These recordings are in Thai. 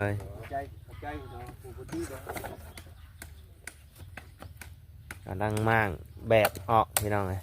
เอ้ยเข้าใจกำลังมั่างแบบออกพี่น้องเลย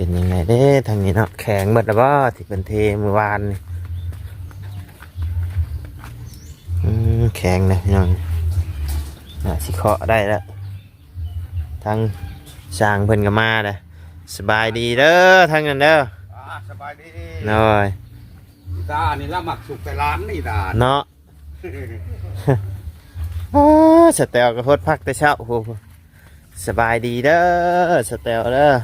เป็นยังไงเด้ทางนี้เนาะแข็งหมดแล้วบ่ที่เป็นเทเมื่อวานนี่อืมแข็งนะพี่น้องน่าสิเคาะได้แล้วทางสร้างเพิ่นก็มาเลยสบายดีเด้อทางนั้นเด้ออ่าสบายดีน้อยตานี่ละหมักสุกแต่ร้านนี่ตาเนาะอ้าสเตลก็โพดพักแต่เช้าโอ้โหสบายดีเด้อสเตลเด้อ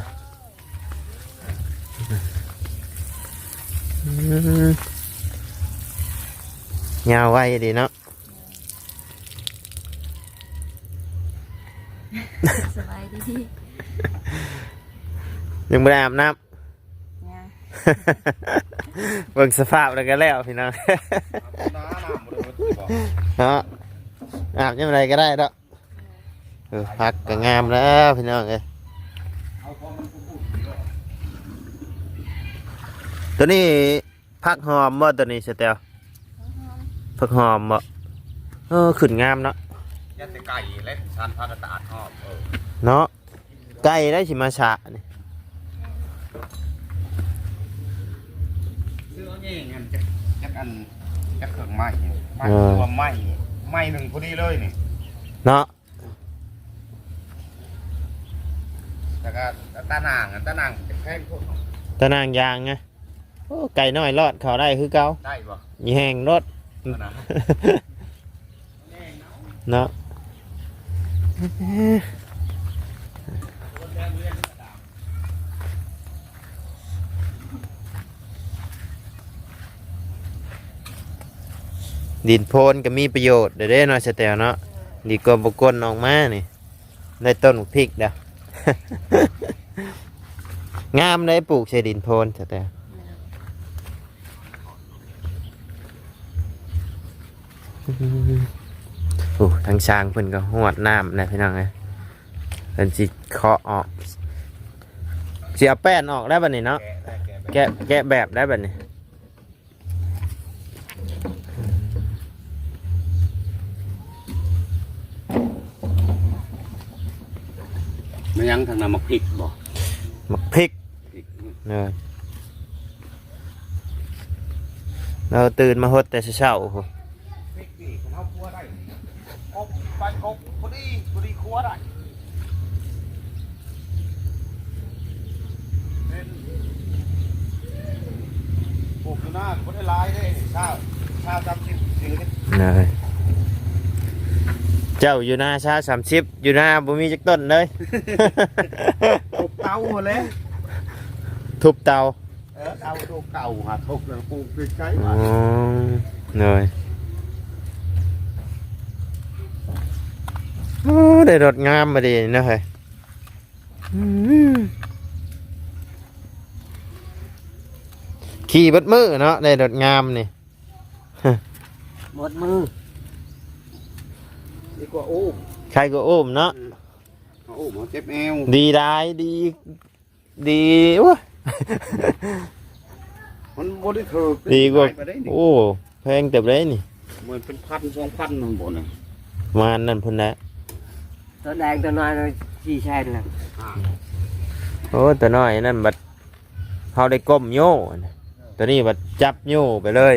อืมยาวไว้ดีเนาะสบายดียังไม่ได้อาบน้เนี่ยำเบิ่งสภาพแล้วก็แล้วพี่น้องน้าน้ำบ่ได้บ่เนาะอาบยังไงก็ได้เนาะเออพักก็งามแล้วพี่น้องเอ้ย เอาพอมันพูด ตัวนี้พักหอมบ่ตัวนี้สเตลพักหอมบ่เออขึ้นงามเนาะยันแต่ไก่เล็กชันพันตาดหอบเออเนาะไก่ได้สิมาฉะนี่ซื้อเอาแย่งกันจักจักอันจักเครื่องไม้ไม้รวมไม้ไม้หนึ่งพอดีเลยนี่เนาะแต่ก็ตาหนางอะตาหนางจะแพงพวกตะนางยางไง โอ้ไก่น้อยรอดเขาได้คือเก่าได้บ่มีแห้งรถเอานะเนาะดินโพนก็มีประโยชน์เด้อเด้เนาะสเตลเนาะดีกว่าบกลออกมานี่ได้ต้นพริกเด้อ งามเลยปลูกใส่ดินโพนสเตล โอ้ทางช้างเพิ่นก็หวดน้ำนะพี่น้องเอ้ยเพิ่นสิเคาะออกสิเอาแป้นออกได้บัดนี้เนาะแกะได้แกะแบบแกะแกะแบบได้บัดนี้ไม่ยังทางน้ำมักพริกบ่มักพริกพริกเนยเราตื่นมาหดแต่เช้าๆ วได้ครบไปครบพอดีพอดีครัวได้เป็นปลูกอยู่หน้าก็ได้หลายเด้ชาวชาวจำสิบซื้อนี่เนยเจ้าอยู่หน้าชาสามสิบอยู่หน้าบ่มีจักต้นเลยปลูกเตาหมดเลยทุบเตาเออเตาตัวเก่าหาทุบแล้วปลูกใกล้อ๋ๆอมาเนยโอ้ ได้รถงามมาดีนะเฮ้ยอืมขี่เบัดมือเนาะได้รถงามนี่หมดมือดีกว่าโอ้มใครก็โอ้มเนาะโอ้หมอเจ็บแอวดีได้ดีดีวะมันบ่ได้ถูกดีกว่าไปได้นี่โอ้แพงเต็มเลยนี่เหมือนเป็นพันสองพันนั่นบ่น่ะประมาณนั่นพุ่นแหละ ตัวแดงตัวน้อยเลยสี่แช่นแหละโอ้ตัวน้อยนั่นบัดเขาได้ก้มโย่นะตัวนี้บัดจับโย่ไปเลย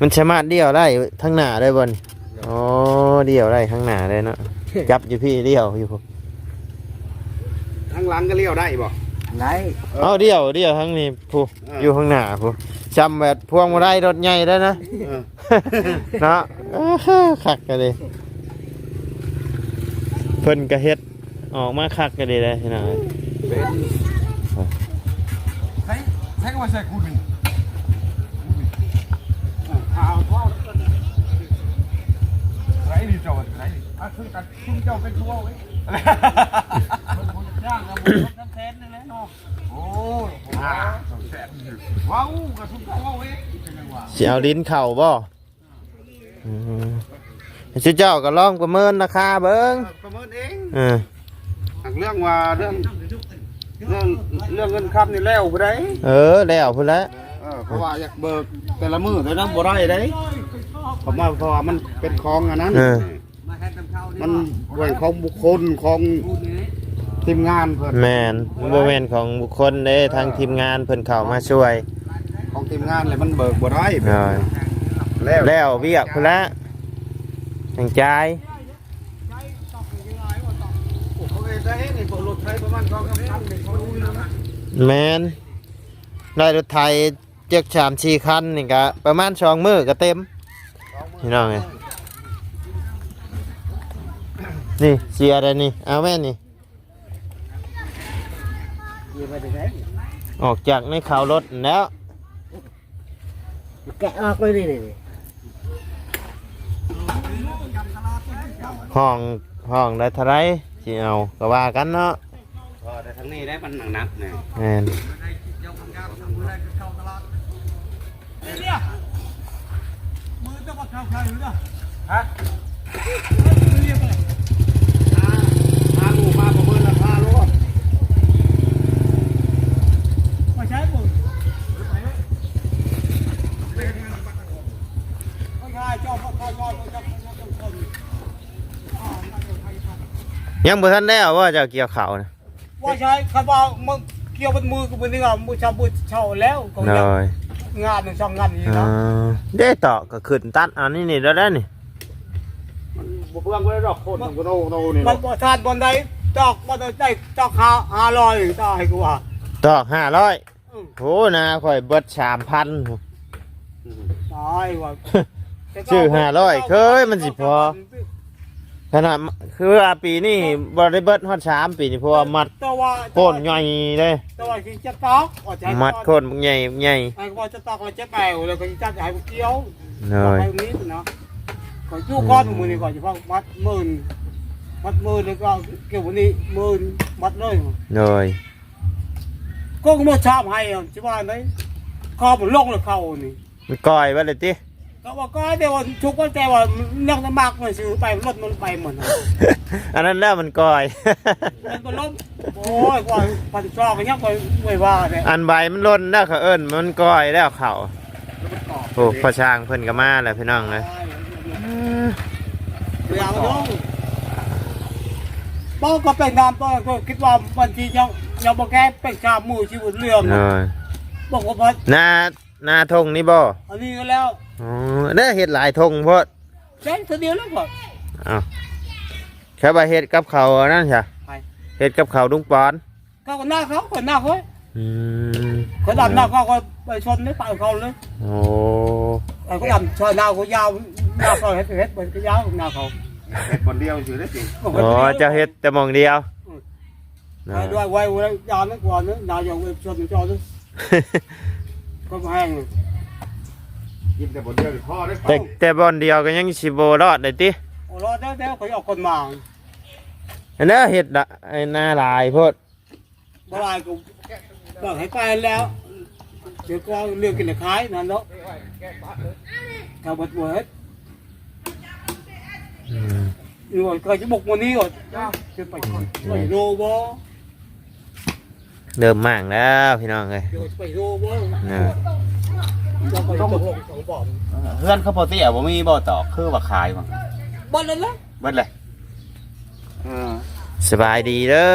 มันสามารถเดี่ยวได้ทั้งหน้าได้บนอ๋อเดี่ยวได้ทั้งหน้าได้เนาะจับอยู่พี่เดี่ยวอยู่ทางหลังก็เลี้ยวได้บ่ไหนเอาเดียวเดียวทั้งนี้ผู้อยู่ข้างหน้าผู้จำแบบพวงมาได้รถใหญ่ได้วนะเออเนาะอ้าฮ่าคักกันเลย เพิ่นก็เฮ็ดออกมาคักกันเลยเลยพี่น้องใช้ใช้ก็มาใส่คุณเป็นข่าวทอดไรนี่เจ้าไรนี่อะคือกันคุณเจ้าเป็นทั่วไว้ย่างกับน้ำแทนนี่แหละเนาะโอ้ว้าวสองแสนว้าวกับทุกตัวเว้ยเป็นยังไงสิเอาลิ้นเข่าบ่ อืมชื่อเจ้าก็ลองประเมินราคาเบิ่งประเมินเองเออเรื่องว่าเรื่องเรื่องเรื่องเงินครับนี่แล้วไปได้เออแล้วพุ่นละเออเพราะว่าอยากเบิกแต่ละมือแต่ละบ่ได้ได้ผมว่าเพราะว่ามันเป็นของอันนั้นเออมาแค่ตำเข้ามันเป็นของบุคคลของทีมงานเพิ่นแมนบ่แม่นของบุคคลเด้ทางทีมงานเพิ่นเข้ามาช่วย ของทีมงานเลยมันเบิกบ่ได้เออแล้วแล้วเวียกพุ่นละ ทางจ่ายเขาเองได้นี่บ่รถไฟประมนนี่เขารู้อยู่นะแมนได้รถไทยเจ็กสามสี่คันนี่ก็ประมาณสองมือก็เต็มพี่น้องไงนี่เสียอะไรนี่เอาแม่นี่อออกจากในข่าวรถแล้วแกะออกเลยนี่นี่ ห้องห้องได้เท่าไรสิเอาก็ว่ากันเนาะพอแต่ทั้งนี้ได้มันหนักๆเนี่ยแม่นฮะมาหมู่มาประเมินราคาโลดยั งบ่ทันแล้วว่าเจะเกี่ยวข่าวนะว่าใช่ครับว่ามึงเกี่ยวเป็นมือกับมือนี่ก็มือชาวมือเช่าแล้วก็เลยังยงานหนึ่งสองงานนี้อ่านะได้ต่อก็ขึ้นตัดอันนี้นี่แล้วได้นี่มันบ่เพื่อนบ่ได้ดอกโคนของกูโตโตนี่มันบ่ทานบนใดจอกบนใดจอกหาหาลอยตายกูว่าตอกห้าร้อยอืมโหนะข่อยเบิดสามพันตายว่าชื่อ500เคยมันสิพอ ขนาดคือว่าปีนี้บริเบิดฮอดสามปีนี้เพราะว่ามัดแต่ว่าโค่นใหญ่เลยแต่ว่าที่จะตอกว่าจะให้มัดโค่นใหญ่ใหญ่ไอ้ว่าจะตอกแล้วจะแปลวแล้วก็จะให้มันเกี่ยวเลยไปนี้เนาะก็จู่ก้อนมือนี่ก่อนจะพักมัดหมื่นมัดหมื่นแล้วก็เกี่ยววันนี้หมื่นมัดเลยเลยก็มาชอบให้อะที่ว่าไหนคอมันลงเลยเขานี่มันก่อยไว้เลยติ ก็ว่าก็แต่ว่าชุกว่าแต่ว่าเรื่องน้ำมากมันซื้อไปรถมันไปหมดนะอันนั้นแล้วมันก่อย มันก็ล้มโอ้ยกว่าปันซอกกันยังก็ไม่ว่าเลยอันใบมันล่นแล้วเขาเอิ้นมันก่อยแล้วเขาโอ้พอช่างเพิ่นก็มาแล้วพี่น้องเลยอย่ามาลงป้อก็เป็นน้ำป้อก็คิดว่าบางทียังยังบอกแก้เป็นชามือชีวิตเรื่องเลยบอกว่าพัดหน้า หน้าทงนี่บ่อันนี้ก็แล้วอ๋อเด้อเฮ็ดหลายทงเพราะใช้ตัวเดียวแล้วก่อนอ้าวแค่ว่าเฮ็ดกับเขาวอันนั่นใช่ไปเฮ็ดกับเขาวลุงปอนเขาก็หน้าเขาคนหน้าเขาอืมเขาดำหน้าเขาก็ไปชนไม่ไปเขาเลยโอ้ไอ้ก็ดำชอยหน้าเขายาวหน้าเขาเฮ็ดเฮ็ดมันก็ยาวหน้าเขาเฮ็ดคนเดียวสิได้สิโอ้เจ้าเฮ็ดแต่หมองเดียวไอ้ด้วยไว้ไว้ยาวนึกว่านึกยาวอย่างเว็บชนจอนึก ก็แห้งกินแต่คนเดียวนี่พอได้แต่แต่บอลเดียวก็ยังสิบ่รอดได้ติโอ้รอดแล้วแล้วเขาเอาคนมาอันนั้นเฮ็ดละไอ้หน้าหลายโพดเมื่อไรกูบอกให้ไปแล้วเดี๋ยวก็เรื่องกินขายนั่นเนาะถ้าบดบดอืมนี่ว่าก็จะบุกวันนี้ก่อนจะไปไปโรบอ เริ่มมั่งแล้วพี่น้องเอ้ยเดี๋ยวไปโรบอนะเราไปตกลงสองปอมเพื่อนเขาพอเตี้ยบ่มีบ่ตอกคือว่าขายบ่บ้านนั้นละเบิดเลยเออสบายดีเด้อ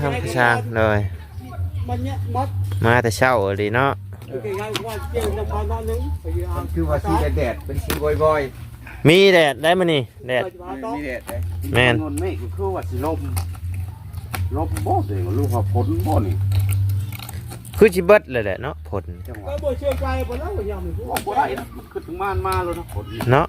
ทางประชางเลยมันเนี้ยมัดมาแต่เช้าเลยเนาะโอเคไงว่าเจ้าน้ำมันนั่นนึงไปยืนคือว่าสีแดดๆเป็นสีบ่อยมีแดดได้มานี่แดดๆมีแดดเลยแม่นนเมฆก็คือว่าสิลมลมบ่เด้ลูกว่าฝนบ่นี่ คือสิเบิดเลยแหละเนาะผลจังหก็วะบ่เชื่อใจบ่แล้วก็ยังไม่รู้โอ้บ่ได้นะมันขึ้นถึงม่านมาแล้วนะผลเนาะ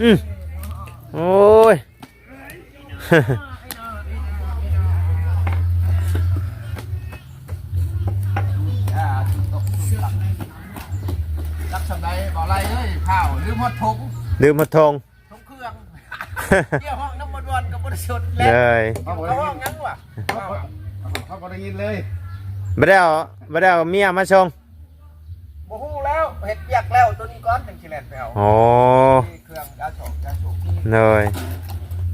อืมโอ้ยรักสำไรบ่อะไรเอ้ยข้าวลืมฮอดทงลืมมาทงทงเครื่อง เกี่ยวห้องน้ำมันวันกับบริสุทธิ์เลแล้วยเขาห้องยังวะเขาบ่ได้ยินเลยไม่ได้เอาไม่ได้เอาเมียมาชงบ่ฮู้แล้วเฮ็ดเปียกแล้วตัวนี้ก่อนจังสิแล่นไปเอาโอ้มีเครื่องยาโฉกยาโฉกเลย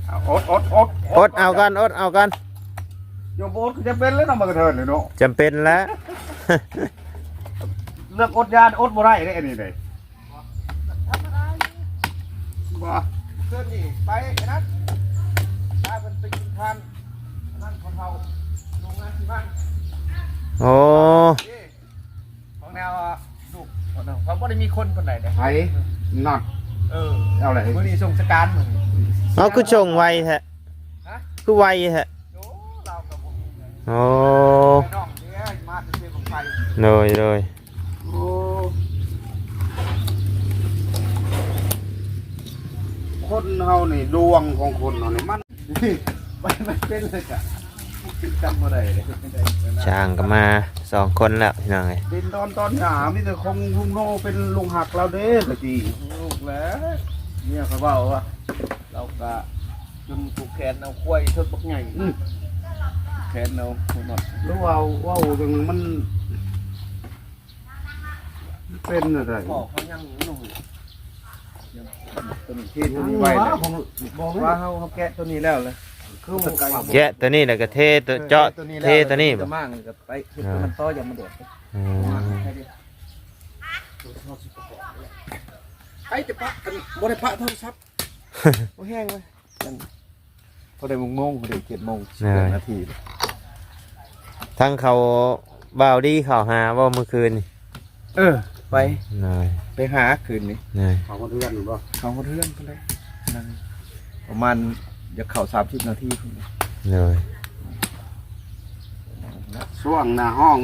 เอาอดอดอดอดเอากันอดเอากันโยมอดก็จะเป็นแล้วเนาะมันกระเทินเลยเนาะจำเป็นแล้วเรื่องอดยาอดบ่ได้เด้อันนี้เด้บ่ เพิ่นนี่ไปไอ้นั้นพาเพิ่นไปกินทานนั่นของเขาโรงงานที่บ้านโอ้นี่ของแนวอะลูกเขาบ่ได้มีคนคนไหนเด้ไผน็อตเออเอาอะไรมื้อนี้ส่งสการมื้อนี้เอาคือชงไวแท้ฮะคือไวแท้โอ้เรากับบ่มีเลยโอ้น้องเนี่ยมาจะเชื่อของไฟเลยเลย โอ้ คนเฮานี่ดวงของคนเฮานี่มันมันมันเป็นเลยจ้ะจำบ่ได้เลยไม่ได้ไม่ได้ช่างก็มาสองคนแล้วพี่น้องไงเป็นตอนตอนหามีแต่คงลุงโนเป็นลุงหักเราเด้ตะกี้ลูกแล้วเนี่ยเขาเว้าว่าเราก็จนผูกแขนเอาควายทดบักใหญ่อื้อแขนเอาหมดรู้ว่าเว่าจังมันเป็นอะไรพ่อเขายังหนุ่มยัง ตัวนี้ที่ตัวนี่นี้ไว้ไว้แล้แล้ววผมบอกว่าว่าเขาเขาแกะตัวนี้แล้วเลยคือมันไก่แกะตัวนี้แล้วก็เทตัวเจาะเทตัวนี้บ่ จะมั่งกับไปคือมันต่ออย่ามาโดดอืมไอ้จะปะกันบ่ได้ปะโทรศัพท์โอ้แห้งเลยพอได้โมงโมงพอได้เจ็ดโมงสิบแปดนาทีทั้งเขาบ่าวดีเขาหาว่าเมื่อคืนนี่เออ ไปนายไปหาคืนนี้นายเขาก็เทือนหรือเปล่าเขาเรื่องก็เลยนั่งประมาณจะเข่าสามสิบนาทีพุ่นเลยช่วงหน้าห้อง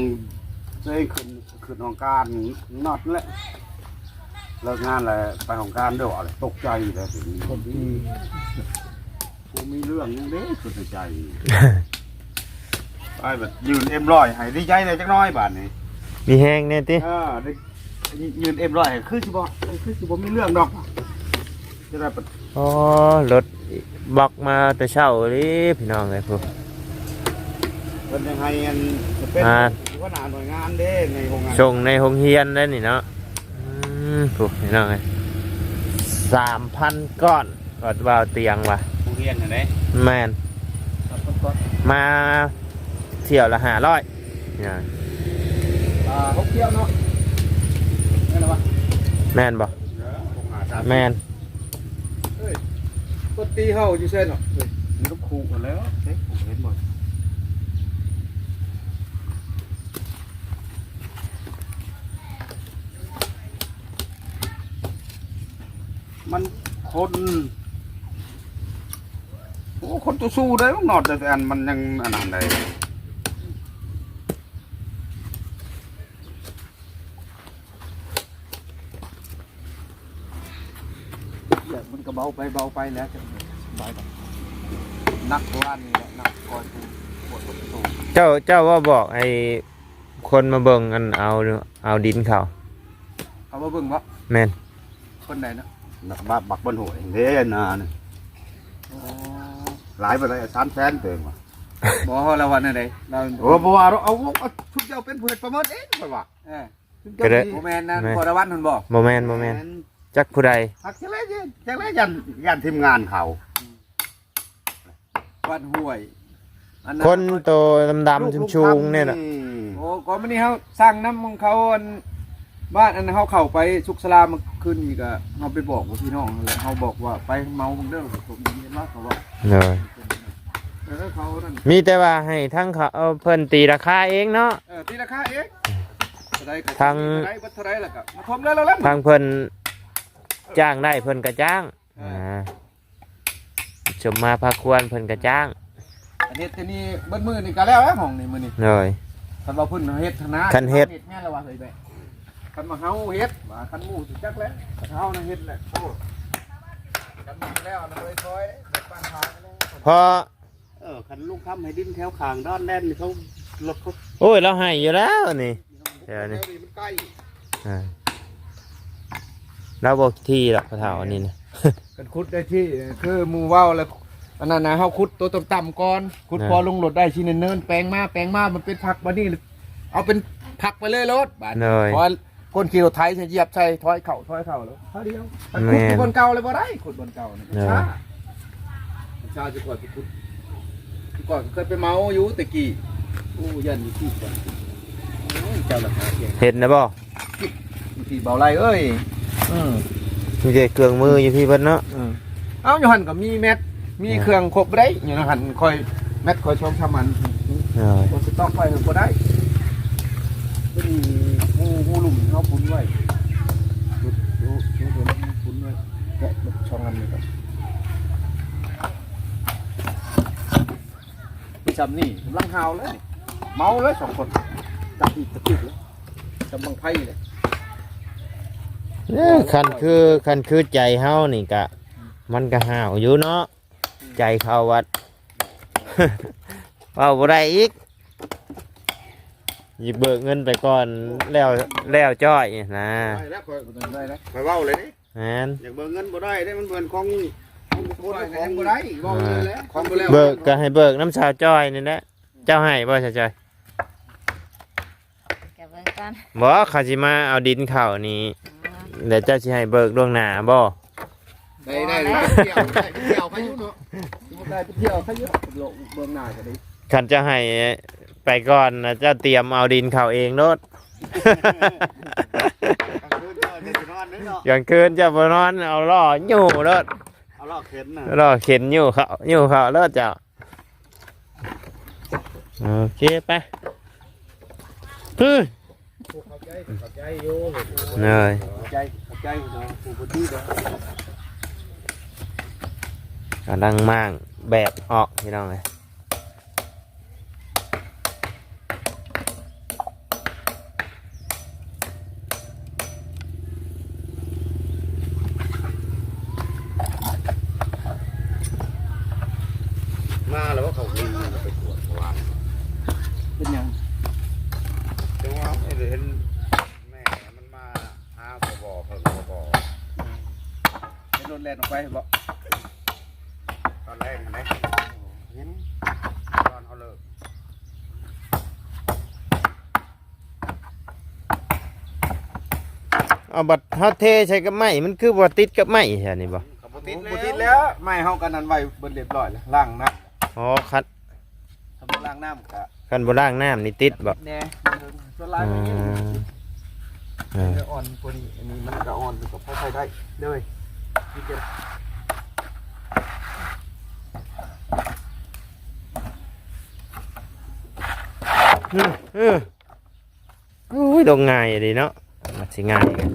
เจ้ขึ้นขึ้นของการน็อตแล้วเลิกงานแล้วไปของการเด้ออะไรตกใจเลยทีนี้กูมีเรื่องยังเด้ขึ้นในใจไปแบบยืนเอ็มร้อยให้ดีใจเลยจักหน้อยบาทนี่มีแห้งเนี่ยติเออได้ ยืนเอ็มร้อยให้คือสิบ่คือสิบ่มีเรื่องดอกจะได้ปะอ๋อรถบล็อกมาแต่เช้าเลยพี่น้องเลยพวก เป็นยังไงอันจะเป็นอ่าว่าหนาหน่วยงานเด้ในโรงงานส่งในโรงเรียนได้นี่เนาะอืมพวกพี่น้องเลยสามพันก้อนกอดบ่าวเตียงว่ะโรงเรียนเห็นไหมแมนมาเที่ยวละห้าร้อยเนี่ยอ่าเขาเที่ยวเนาะนี่นแหละวะ แมนบ่แมนก็ตีเฮาอยู่เส้นเนาะมันก็คู่กันแล้วเฮ้ยผมเห็นหมดมันคนโอ้คนตัวสู้ได้มันนอดแต่อันมันยังอันนั้นได้ เดี๋ยวมันก็เบา ไปเบาไปแล้วจะสบายไปนักกว่านี่แหละนักก่อนกูปวดประตูเจ้าเจ้าว่าบอกไอ้คนมาเบิ่งอันเอาเอาดินเขาเอามาเบิ่งวะแมนคนไหนนะบักบักบนหัวเด้นาเนี่ยหลายไปเลยสามแสนเต็มว่ะบอกเขาแล้ววันไหนเราโอ้บัวเราเอาเอาชุดเจ้าเป็นเพื่อนประเมินเองไปว่ะเออโมแมนนะพอระวันมันบอกบ่แมนบ่แมน จักผู้ใดหักจะเลยจะเลยยันยันทีมงานเขาวันห่วยคนโตดำๆชุงๆเนี่ยน่ะโอ้ก่อนวันนี้เขาสร้างน้ำของเขาอันบ้านอันเขาเข้าไปสุกสลามาขึ้นอีกอะเขาไปบอกว่าพี่น้องเลยเขาบอกว่าไปเมาเด้อผมเห็นว่าเขาว่าเลยแล้วเขานั่นมีแต่ว่าให้ทั้งเขาเอาเพิ่นตีราคาเองเนาะเออตีราคาเองเท่าไรก็ทางเท่าไรบัตรเท่าไรล่ะก็มาทมแล้วแล้วแล้วทางเพิ่น จ้างได้เพิ่นก็จ้างอ่าชมมาพาควรเพิ่นกระจ้างอันนี้ตัวนี้เบิ้มือนี่ก็แล้วแล้วห้องนี่มือนี่เลย คันว่าเพุ่นเฮ็ดธนาคันเฮ็ด แม่นแล้วว่าเฮ้ยแม่คันมาเฮาเฮ็ดว่าคันหมู่สิจักแล้วคันเฮาน่ะเฮ็ดแหละโอ้คันมาแล้วน่ะเลยคอยเด็กบ้านพาไปแล้วพอเออคันลูกค้ำให้ดินแถวขางด้านแน่นนี่เขารถเขาโอ้ยเราให้อยู่แล้วนี่เดี๋ยวนี่มันใกล้อ่า เราบอกที่หรอกพระเฒ่าอันนี้นะกันขุดได้ที่คือหมู่เว้าแล้วอันนั้นนะเฮาขุดตัวต่ำๆก่อนขุดพอลงรถได้ชิ้นเนินๆแปลงมาแปลงมามันเป็นผักบัดนี้เอาเป็นผักไปเลยรถบาดเลยพอคนขี่รถไถใช้เหยียบใส่ถอยเข่าถอยเข่าแล้วเท่าเดียวมันขุดแม่นที่บนเก่าเลยบ่ได้ขุดบนเก่านี่เออช้าช้าจะกว่าไปขุดก่อนเคยไปเมาอยู่แต่กี้โอ้ยันอยู่ที่ก่อนโอ้ยเจ้าละหาเพียงเห็นนะบ่อยู่ที่เบาไรเอ้ย อืมมีแต่เครื่องมืออยู่พี่เพิ่นเนาะอืมเอ้าอยู่หันก็มีแมทมีเครื่องครบบ่ได้อยู่ในหันคอยแมทคอยชมทำมันเลยตัวสต็อกไว้ก็บ่ได้ก็มีหูหูหลุมเขาปุ้นไว้ดูดูดูดูมันปุ้นไว้แกะแบบช่องอันนี้ก่อนไปจำนี่กำลังหาวเลยนี่เมาเลยสองคนจับอีกตะกี้เลยจำบังไพ่เลย เอ้อคันคือคันคือใจเฮานี่กะ มันก็ห่าวอยู่เนาะใจเข้าวัด เว้าบ่ได้อีกหยิบเบิกเงินไปก่อนแล้วแล้วจ้อยนะได้แล้วคอยได้แล้วไปเว้าเลยนี่แม่นอยากเบิกเงินบ่ได้ได้มันเหมือนของของบุคคลได้ขขอองงบ่ได้บอกเลยแล้วของบ่แล้วเบิกก็ให้เบิกน้ำชาวจ้อยนี่แหละเจ้าให้บ่ชาวจ้อยแกเบิ่งกันบ่เขาสิมาเอาดินเข้านี่ เดี๋ยวเจ้าสิให้เบิกล่วงหน้าบ่ได้ได้ได้ไปเที่ยวได้ไปเที่ยวเขาอยู่เนาะได้ไปเที่ยวเขาเยอะโลกเบื้องหน้าก็ได้คันเจะให้ไปก่อนนะเจ้าเตรียมเอาดินเข้าเองโนด กลางคืนเจ้าเด็กนอนนี่เนาะอย่างคืนเจะบ่นอนเอาล่ออยู่โลดเอาลอกเข็นน่ะล่อเข็นอยู่เขาอยู่เขาโลดเจ้าโอเคไปฮึเข้าใจเข้าใจอยู่ เหนยเข้าใจเข้าใจเนาะผู้บ่ดีเด้อกำลังมั่างแบบออกพี่น้องเลย มาแล้วว่าเขาวิ่งไปตรวจเมื่อวาน เป็นหยัง จังหวะไม่ได้เห็นแม่มันมาหาบ่บ่เพิ่นบ่บ่ ให้รถแล่นออกไปบ่ ตอนแรกนะเห็นตอนเขาเลิก เอา บัตรเฮาเทใช้กับไม้มันคือบ่ติดกับไม้ใช่นี่บ่เขาบ่ติติดดแล้วแล้วติดแล้วไม่เฮากันนั้นไว้เบิดเรียบร้อยแล้วล้างน้อ๋อคันำทำล้างน้ำกะคันบ่ล้างน้ำนี่ติดบ่แน่ส่วนลายอืมันยังมเออจะอ่อนกว่านี้อันนี้มันก็อ่อนอยู่กับพ่อใช้ได้เลยนี่เก็บเออโอ้ยดงง่ายดีเนาะมันสิง่ายกัน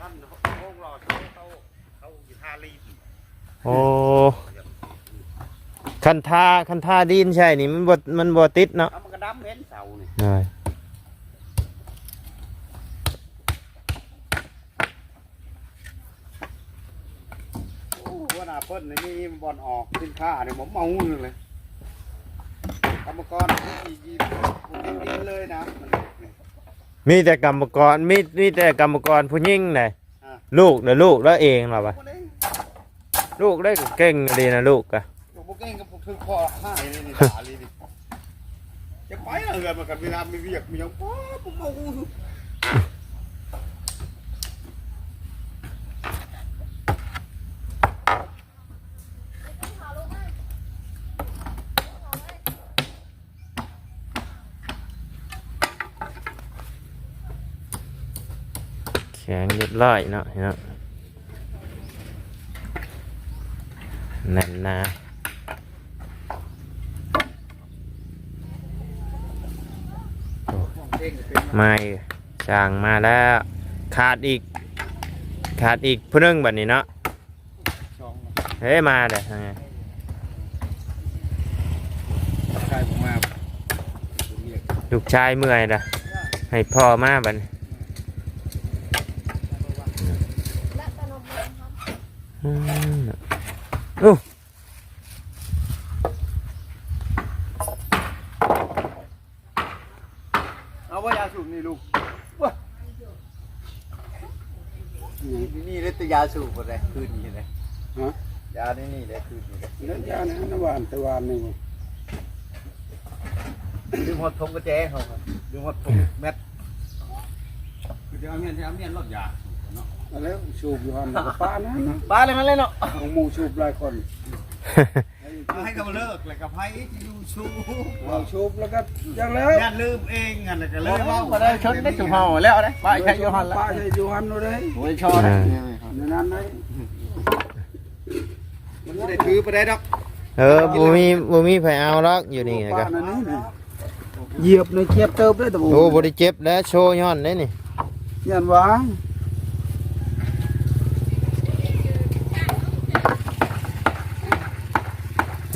ท่านโค้งรอดเขาเขาเขาอยู่ท่าลี โอ้คันทาคันทาดินใช่นี่มันบ่มันบ่ติดเนาะเอามันก็ดำเห็นเสานี่เลยโอ้ว่าหน้าเพิ่นนี่มีบอลออกสินค้าเนี่ยผมเมาเลยกรรมกรที่ยีผมยินดีเลยนะมันนี่มีแต่กรรมกรมีมีแต่กรรมกรผู้หญิงเลยอ่า ลูกเด้อลูกแล้วเองเหรอวะบ่ได้ ลูกได้ก็เก่งดีนะลูกอะผมบ่เก่งกับผมคือคอหายเลยนี่ตาลีนี่จะไปแล้วเงินมันกันเวลามีเวียกมีหยังป๊อผมเมาแข็งเรียบร้อยเนาะเนาะแน่นหนาไม่จางมาแล้ว ขาดอีก ขาดอีกผู้หนึงแบบนี้เนาะเฮ้ยมาเด้อทางไงใช่ผมมาลูกชายเมื่อยเด้อให้พ่อมาบัดนี้อืม อู้เอาว่ายาสูบนี่ลูกว้านี่นี่เลยตัวยาสูบอะไรคืนนี้เลยฮะยานี่นี่เลยคืนนี้เลยแล้วยานะนวานตะวันนี่ดึงหดทงกระแจเขาครับดึงหดทงแมทคือจะเอาเมียนจะเอาเมียนรถยา แล้วสูบอยู่หันกับป้านะบ้าเลยมันเลยเนาะของหมู่สูบหลายคนให้กับเลิกเลยกับไพ่ที่อยู่ชูเราสูบแล้วก็ยังแล้วยันลืมเองอะก็เลยว่าบ่ได้ชนได้สุเฮาแล้วได้ป้าใช้ยูฮันแล้วป้าใช่ยูฮันโน่เลยโอ้ยชอได้ในนั้นเลยมันไม่ได้ถือไปได้ดอกเออบ่มีบ่มีไผเอาหรอกอยู่นี่ป้าก็นั่นนี่นะเหยียบในเจ็บเติบได้ตะบูโอ้บ่ได้เจ็บแล้วโชว์ย้อนได้นี่ยันว่า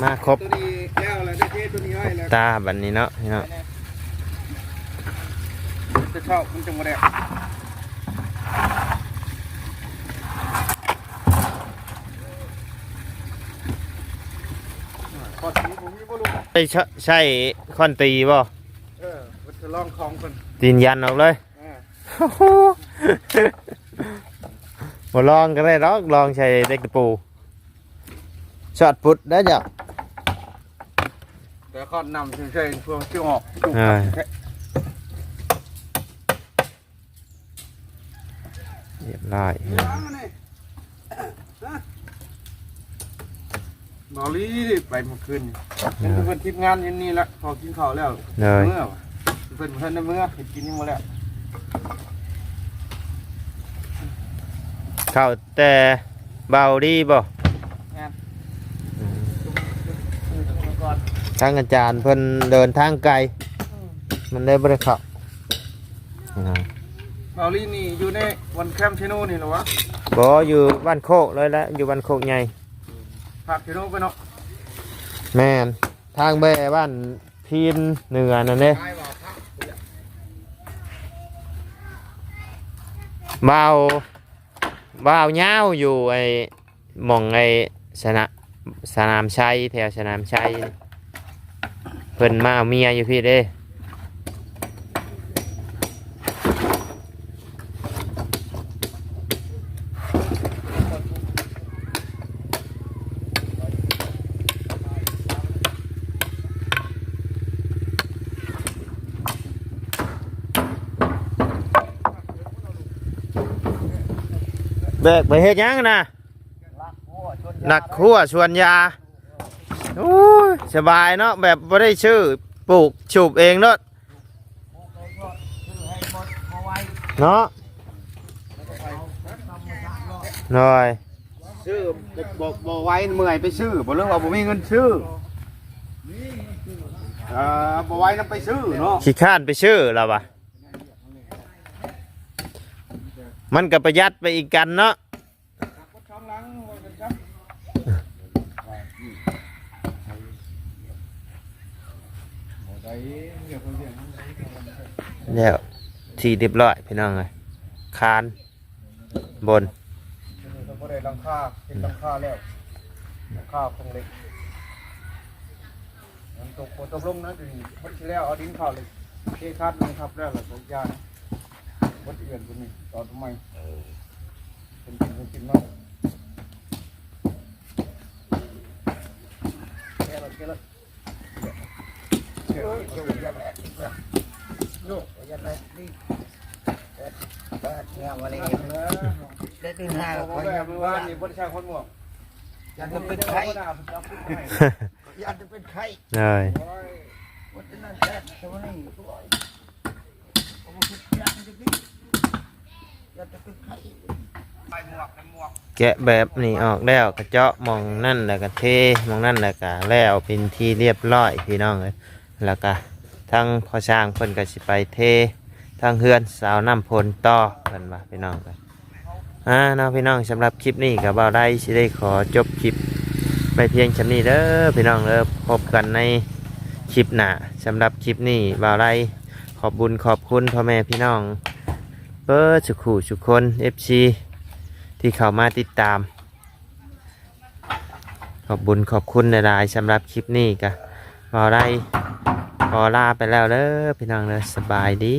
มาครบตัวนี้แล้วแล้วได้เจ๊ตัวนี้ให้แล้วตาบัดนี้เนาะพี่เนาะจะชอบมันจะมาแดกขอสีผมมีบ่รู้ใช่ใช่คอนตีบ่เออมันจะลองของคนตีนยันออกเลยเออโอ้โหบ่ลองก็ได้หรอกลองใช้เด็กตะปูช็อตพุดได้จ้ะ แต่ข้อนำเฉยๆพวงที่ออกเออเรียบร้อยนอรี่ไปเมื่อคืนเป็นเพื่อนทีมงานอยันนี่ละพอกินข้าวแล้วเลยเมื่อวะเพื่อนเพื่อนในเมื่อเห็นกินนี่หมดแล้วเข้าแต่เบาดีบ่ ทางอาจารย์เพิ่นเดินทางไกล มันได้บ่ได้เข้าอ่านอรี่นี่อยู่ในวันแคมป์เชโน่นี่เหรอวะบ่อยู่บ้านโคกเลยละอยู่บ้านโคกใหญ่ผักเชโน่ไปเนาะแม่นทางแบ่บ้านพีนเหนือนั่นเด้ใช่ว่าผักบ่าวบ่าวยาวอยู่ไอ้หม่องไอ้สนะสนามชัยแถวสนามชัย เพิ่นมาเอาเมียอยู่พี่เด้แบกไปเฮ็ดหยังนะหนักขั่วชวนยาโอ้ย สบายเนาะแบบบ่ได้ชื่อปลูกฉูบเองเนาะเนาะหน่อยซื้อบอกบอกไว้เมื่อยไปซื้อบอกเรื่องว่าผมมีเงินซื้อเอ่อบอกไว้นำไปซื้อเนาะขี้ข้านไปชื่อแล้ววะมันก็ประหยัดไปอีกกันเนาะ ช่องหลังกันครับ แล้วทีเรียบร้อยพี่น้องเลยคานบนเราก็ได้ลังค่าเป็นลังค่าแล้วลังค่าคงเล็กมันตกตกลงนะถึงวันที่แล้วเอาดินเข้าเลยเทคาดมันทับแล้วหลังจากยานวัดเอื่อนคนนี้ตอนทำไมเป็นกินเป็นกินมากแค่ละแค่ละ โยกยันไปนี่ได้ถึงห้าเอาไปแบบว่านี่บริษัทคนหมวกยันจะเป็นไข้ยันจะเป็นไข้เลยวันนั้นแค่ทำไมผมคิดยันจะเป็นยันจะเป็นไข้แกะแบบนี้ออกแล้วกระเจาะมองนั่นแหล้วก็เทมองนั่นแหล้วก็แล้วเป็นที่เรียบร้อยพี่น้องเลย แล้วก็ทั้งพ่อช่างเพิ่นก็สิไปเททั้งเฮือนสาวน้ำพลต่อเพิ่นว่าพี่น้องกันอ่าเนาะพี่น้องสำหรับคลิปนี้ก็บ่าวได้สิได้ขอจบคลิปไปเพียงชำนี้เด้อพี่น้องเด้อพบกันในคลิปหน้าสำหรับคลิปนี้บ่าวไรขอบบุญขอบคุณพ่อแม่พี่น้องเปิดสุขุสุขคน FC ที่เข้ามาติดตาม ขอบบุญขอบคุณในรายสำหรับคลิปนี้กะ บ่าวไรขอลาไปแล้วเด้อพี่น้องเด้อสบายดี